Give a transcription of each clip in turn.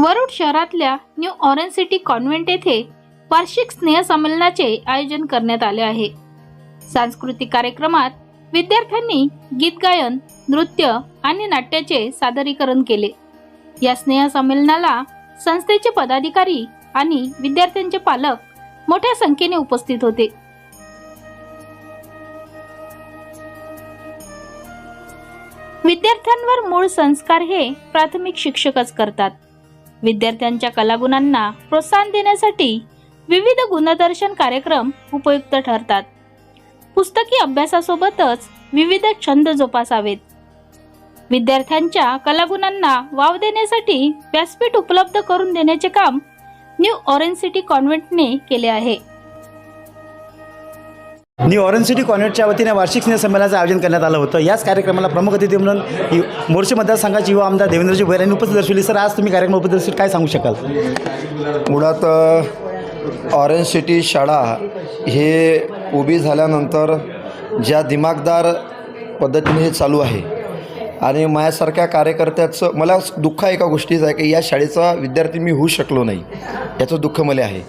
वरुड शहरातल्या new orange city convent येथे वार्षिक स्नेहसंमेलनाचे आयोजन करण्यात आले आहे. सांस्कृतिक कार्यक्रमात विद्यार्थ्यांनी गीत गायन नृत्य आणि नाट्याचे सादरीकरण केले. या स्नेहसंमेलनाला संस्थेचे पदाधिकारी आणि विद्यार्थ्यांचे पालक मोठ्या संख्येने उपस्थित होते. विद्यार्थ्यांवर मूळ संस्कार हे प्राथमिक शिक्षकच करतात. विद्यार्थ्यांच्या कलागुणांना प्रोत्साहन देण्यासाठी विविध गुणदर्शन कार्यक्रम उपयुक्त ठरतात. पुस्तकी अभ्यासासोबतच विविध छंद जोपासावेत. विद्यार्थ्यांच्या कलागुणांना वाव देण्यासाठी व्यासपीठ उपलब्ध करून देण्याचे काम न्यू ऑरेंज सिटी कॉन्व्हेंटने केले आहे. न्यू ऑरेंज सिटी कॉन्व्हेंटच्या वतीने वार्षिक स्नेहसंमेलनाचं आयोजन करण्यात आलं होतं. याच कार्यक्रमाला प्रमुख अतिथी म्हणून यु- मोर्चे मतदारसंघाचे युवा आमदार देवेंद्रजी भैर यांनी उपस्थित दर्शवली. सर आज तुम्ही कार्यक्रम उपस्थित काय सांगू शकाल? मुळात ऑरेंज सिटी शाळा हे उभी झाल्यानंतर ज्या दिमागदार पद्धतीने हे चालू आहे आणि माझ्यासारख्या कार्यकर्त्याचं मला दुःख एका गोष्टीचं आहे की या शाळेचा विद्यार्थी मी होऊ शकलो नाही. याचं दुःख मला आहे.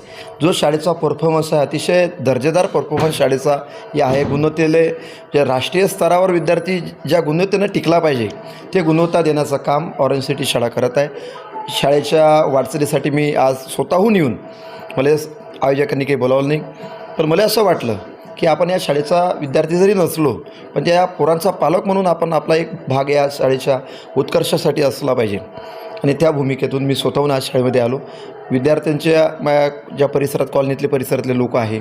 जो शाळेचा परफॉर्मन्स आहे अतिशय दर्जेदार परफॉर्मन्स शाळेचा या आहे. गुणवत्तेले जे राष्ट्रीय स्तरावर विद्यार्थी ज्या गुणवत्तेनं टिकला पाहिजे ते गुणवत्ता देण्याचं काम ऑरेंज सिटी शाळा करत आहे. शाळेच्या वाटचालीसाठी मी आज स्वतःहून येऊन मला आयोजकांनी काही बोलावलं नाही. पण मला असं वाटलं की आपण या शाळेचा विद्यार्थी जरी नसलो पण त्या पोरांचा पालक म्हणून आपण आपला एक भाग या शाळेच्या उत्कर्षासाठी असला पाहिजे. आणि त्या भूमिकेतून मी स्वतःहून आज शाळेमध्ये आलो. विद्यार्थ्यांच्या माझ्या ज्या परिसरात कॉलनीतले परिसरातले लोक आहे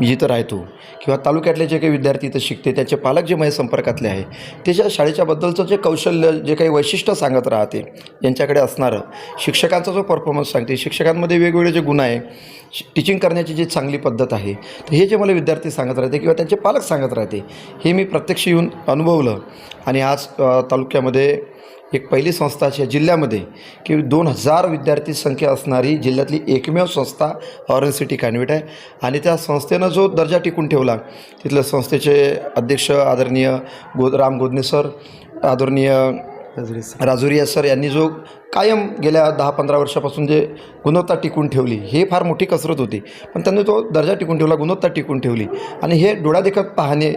मी जिथं राहतो किंवा तालुक्यातले जे काही विद्यार्थी इथं शिकते त्याचे पालक जे माझ्या संपर्कातले आहे त्याच्या शाळेच्याबद्दलचं जे कौशल्य जे काही वैशिष्ट्य सांगत राहते यांच्याकडे असणारं शिक्षकांचा जो परफॉर्मन्स सांगते शिक्षकांमध्ये वेगवेगळे जे गुण आहे टीचिंग करण्याची जी चांगली पद्धत आहे तर हे जे मला विद्यार्थी सांगत राहते किंवा त्यांचे पालक सांगत राहते हे मी प्रत्यक्ष येऊन अनुभवलं आणि आज तालुक्यामध्ये एक पहिली संस्था अशी आहे जिल्ह्यामध्ये की दोन हजार विद्यार्थी संख्या असणारी जिल्ह्यातली एकमेव संस्था ऑरेंज सिटी कॅन्व्हेट आहे. आणि त्या संस्थेनं जो दर्जा टिकून ठेवला तिथलं संस्थेचे अध्यक्ष आदरणीय गो राम गोदने सर आदरणीय राजुरिया सर. यांनी जो कायम गेल्या दहा पंधरा वर्षापासून जे गुणवत्ता टिकून ठेवली हे फार मोठी कसरत होती. पण त्यांनी तो दर्जा टिकून ठेवला गुणवत्ता टिकून ठेवली. आणि हे डोळ्यादेखत पाहणे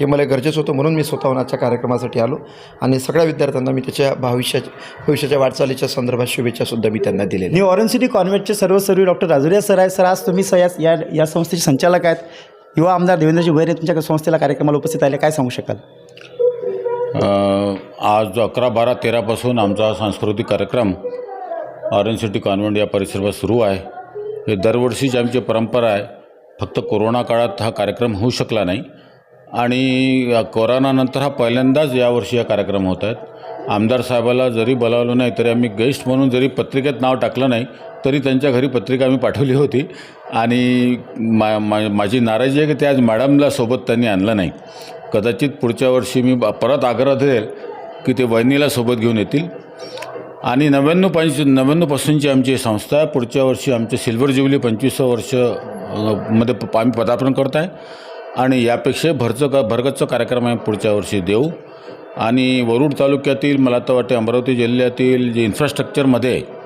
हे मला गरजेचं होतं म्हणून मी स्वतःहून आजच्या कार्यक्रमासाठी आलो. आणि सगळ्या विद्यार्थ्यांना मी त्याच्या भविष्याच्या भविष्याच्या वाटचालीच्या संदर्भात शुभेच्छासुद्धा मी त्यांना दिलेल्या न्यू ऑरेंज सिटी कॉन्व्हेंटचे सर्व सर्व डॉक्टर राजुरिया सर आहेत. सर आज तुम्ही स या या संस्थेचे संचालक आहेत. युवा आमदार देवेंद्रजी भोयर हे तुमच्या संस्थेला कार्यक्रमाला उपस्थित आले काय सांगू शकाल? आज अकरा बारा तेरापासून आमचा सांस्कृतिक कार्यक्रम ऑरेंज सिटी कॉन्व्हेंट या परिसरात सुरू आहे. हे दरवर्षीची आमची परंपरा आहे फक्त कोरोना काळात हा कार्यक्रम होऊ शकला नाही. आणि कोरोनानंतर हा पहिल्यांदाच यावर्षी हा कार्यक्रम होत आहेत. आमदार साहेबाला जरी बोलावलं नाही तरी आम्ही गेस्ट म्हणून जरी पत्रिकेत नाव टाकलं नाही तरी त्यांच्या घरी पत्रिका आम्ही पाठवली होती. आणि मा मा माझी नाराजी आहे की ते आज मॅडमला सोबत त्यांनी आणलं नाही. कदाचित पुढच्या वर्षी मी परत आग्रह धरेल की ते वहिनीला सोबत घेऊन येतील. आणि नव्याण्णव पंच नव्याण्णवपासूनची आमची संस्था आहे. पुढच्या वर्षी आमचे सिल्वर ज्युबली पंचवीसवं वर्षमध्ये प- आम्ही पदार्पण करत आहे आणि यापेक्षा भरचं का भरगतचा कार्यक्रम आम्ही पुढच्या वर्षी देऊ. आणि वरुड तालुक्यातील मला तर वाटते अमरावती जिल्ह्यातील जे इन्फ्रास्ट्रक्चरमध्ये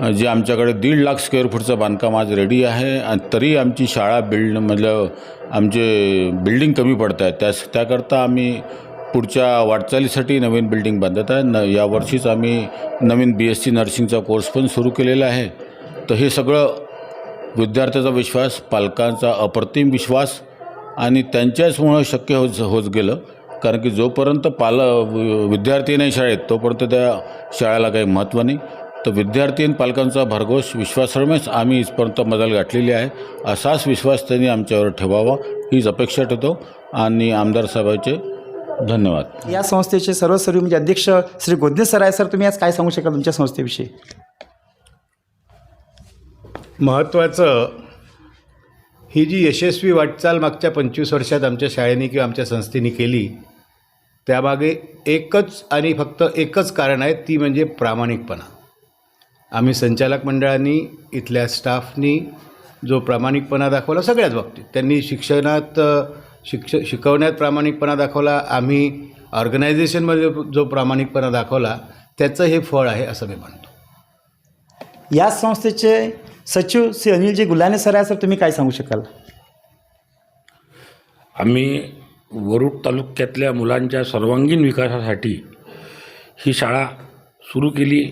जे आमच्याकडे दीड लाख स्क्वेअर फूटचं बांधकाम आज रेडी आहे. आणि तरी आमची शाळा बिल्ड मतलब आमचे बिल्डिंग कमी पडत आहेत. त्यास त्याकरता आम्ही पुढच्या वाटचालीसाठी नवीन बिल्डिंग बांधत आहे. न यावर्षीच आम्ही नवीन बी एस सी नर्सिंगचा कोर्स पण सुरू केलेला आहे. तर हे सगळं विद्यार्थ्याचा विश्वास पालकांचा अप्रतिम विश्वास आणि त्यांच्याचमुळं शक्य होत होत गेलं. कारण की जोपर्यंत पाल विद्यार्थी नाही शाळेत तोपर्यंत त्या शाळेला काही महत्त्व नाही. तर विद्यार्थी आणि पालकांचा भरघोस विश्वासामुळेच आम्ही इथपर्यंत मदल गाठलेली आहे. असाच विश्वास त्यांनी आमच्यावर ठेवावा हीच अपेक्षा ठेवतो. आणि आमदार साहेबांचे धन्यवाद. या संस्थेचे सर्व सर्व म्हणजे अध्यक्ष श्री गोदने सर आहे सर तुम्ही आज काय सांगू शकाल तुमच्या संस्थेविषयी? महत्त्वाचं ही जी यशस्वी वाटचाल मागच्या पंचवीस वर्षात आमच्या शाळेने किंवा आमच्या संस्थेने केली त्यामागे एकच आणि फक्त एकच कारण आहे ती म्हणजे प्रामाणिकपणा. आम्ही संचालक मंडळांनी इथल्या स्टाफनी जो प्रामाणिकपणा दाखवला सगळ्याच बाबतीत. त्यांनी शिक्षणात शिक्ष शिकवण्यात प्रामाणिकपणा दाखवला आम्ही ऑर्गनायझेशनमध्ये जो प्रामाणिकपणा दाखवला त्याचं हे फळ आहे असं मी म्हणतो. या संस्थेचे सचिव श्री अनिलजी गुल्हाने सर आहे सर तुम्ही काय सांगू शकाल? आम्ही वरुड तालुक्यातल्या मुलांच्या सर्वांगीण विकासासाठी ही शाळा सुरू केली.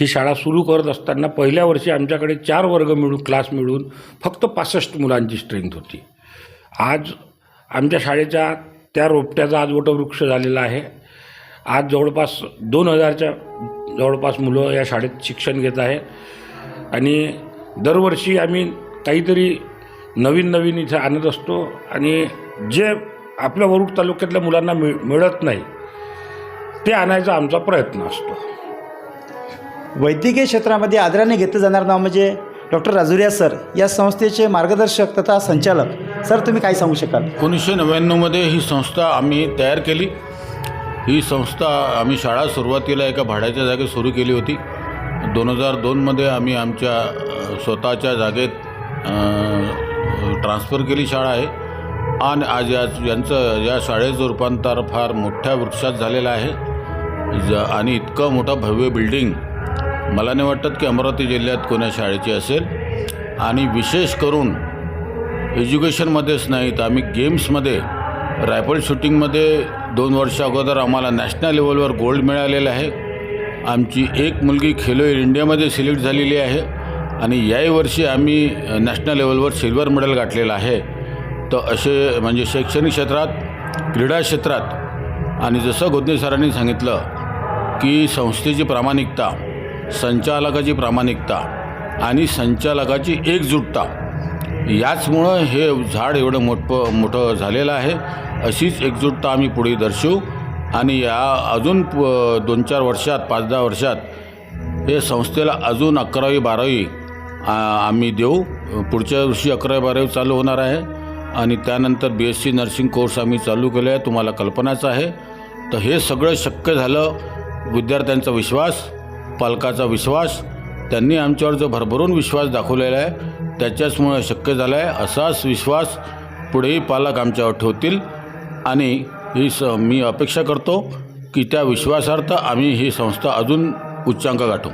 ही शाळा सुरू करत असताना पहिल्या वर्षी आमच्याकडे चार वर्ग मिळून क्लास मिळून फक्त पासष्ट मुलांची स्ट्रेंथ होती. आज आमच्या शाळेच्या त्या रोपट्याचा आज वटवृक्ष झालेला आहे. आज जवळपास दोन हजारच्या जवळपास मुलं या शाळेत शिक्षण घेत आहे. आणि दरवर्षी आम्ही काहीतरी नवीन नवीन इथे आणत असतो आणि जे आपल्या वरुड तालुक्यातल्या मुलांना मिळ मिळत नाही ते आणायचा आमचा प्रयत्न असतो. वैद्यकीय क्षेत्रामध्ये आदराने घेतलं जाणार नाव म्हणजे डॉक्टर राजुरिया सर. या संस्थेचे मार्गदर्शक तथा संचालक. सर तुम्ही काय सांगू शकाल? एकोणीसशे नव्याण्णवमध्ये ही संस्था आम्ही तयार केली. ही संस्था आम्ही शाळा सुरुवातीला एका भाड्याच्या जागेत सुरू केली होती. दोन हजार दोनमध्ये आम्ही आमच्या स्वतःच्या जागेत ट्रान्सफर केली शाळा आहे. आणि आज या यांचं या शाळेचं रूपांतर फार मोठ्या वृक्षात झालेलं आहे. ज आणि इतकं मोठं भव्य बिल्डिंग मला नाही वाटत की अमरावती जिल्ह्यात कोण्या शाळेची असेल. आणि विशेष करून एज्युकेशनमध्येच नाही तर आम्ही गेम्समध्ये रायफल शूटिंगमध्ये दोन वर्ष अगोदर आम्हाला नॅशनल लेवलवर गोल्ड मिळालेलं आहे. आमची एक मुलगी खेलो इंडियामध्ये सिलेक्ट झालेली आहे. आणि याही वर्षी आम्ही नॅशनल लेवलवर सिल्वर मेडल गाठलेलं आहे. तर असे म्हणजे शैक्षणिक क्षेत्रात क्रीडा क्षेत्रात आणि जसं गोदने सरांनी सांगितलं की संस्थेची प्रामाणिकता संचालकाची प्रामाणिकता आणि संचालकाची एकजुटता. याचमुळं हे झाड एवढं मोठं मोठं झालेलं आहे. अशीच एकजुटता आम्ही पुढे दर्शवू. आणि या अजून प- दोन चार वर्षात पाच दहा वर्षात हे संस्थेला अजून अकरावी बारावी आम्ही देऊ. पुढच्या वर्षी अकरावी बारावी चालू होणार आहे. आणि त्यानंतर B S C nursing course आम्ही चालू केला आहे तुम्हाला कल्पनाच आहे. तर हे सगळं शक्य झालं. विद्यार्थ्यांचा विश्वास पालकाचा विश्वास त्यांनी आमच्यावर जो भरभरून विश्वास दाखवलेला आहे त्याच्याचमुळे शक्य झालं आहे असाच विश्वास पुढेही पालक आमच्यावर ठेवतील. आणि ही स मी अपेक्षा करतो की त्या विश्वासार्थ आम्ही ही संस्था अजून उच्चांक गाठू.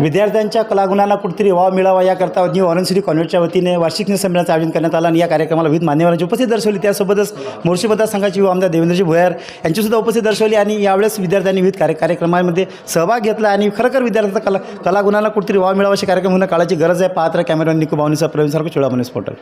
विद्यार्थ्यांच्या कलागुणांना कुठेतरी वाव मिळावा याकरता न्यू ऑरेंज सिटी कॉन्व्हेंटच्या वतीने वार्षिक संमेलनाचं आयोजन करण्यात आलं आणि या कार्यक्रमाला विविध मान्यवरांची उपस्थिती दर्शवली. त्यासोबतच मोर्शी मतदारसंघाचे युवा आमदार देवेंद्रजी भोयार यांचीसुद्धा उपस्थिती दर्शवली आणि यावेळेस विद्यार्थ्यांनी विविध कार्य कार्यक्रमामध्ये सहभाग घेतला आणि खरोखर विद्यार्थ्यांचा कला कलागुणांना कुठेतरी वाव मिळावा असे कार्यक्रम होणं काळाची गरज आहे. पात्र कॅमेरा निकू भावनीचा प्रवीण सारखं चोळामनेस पोर्टल.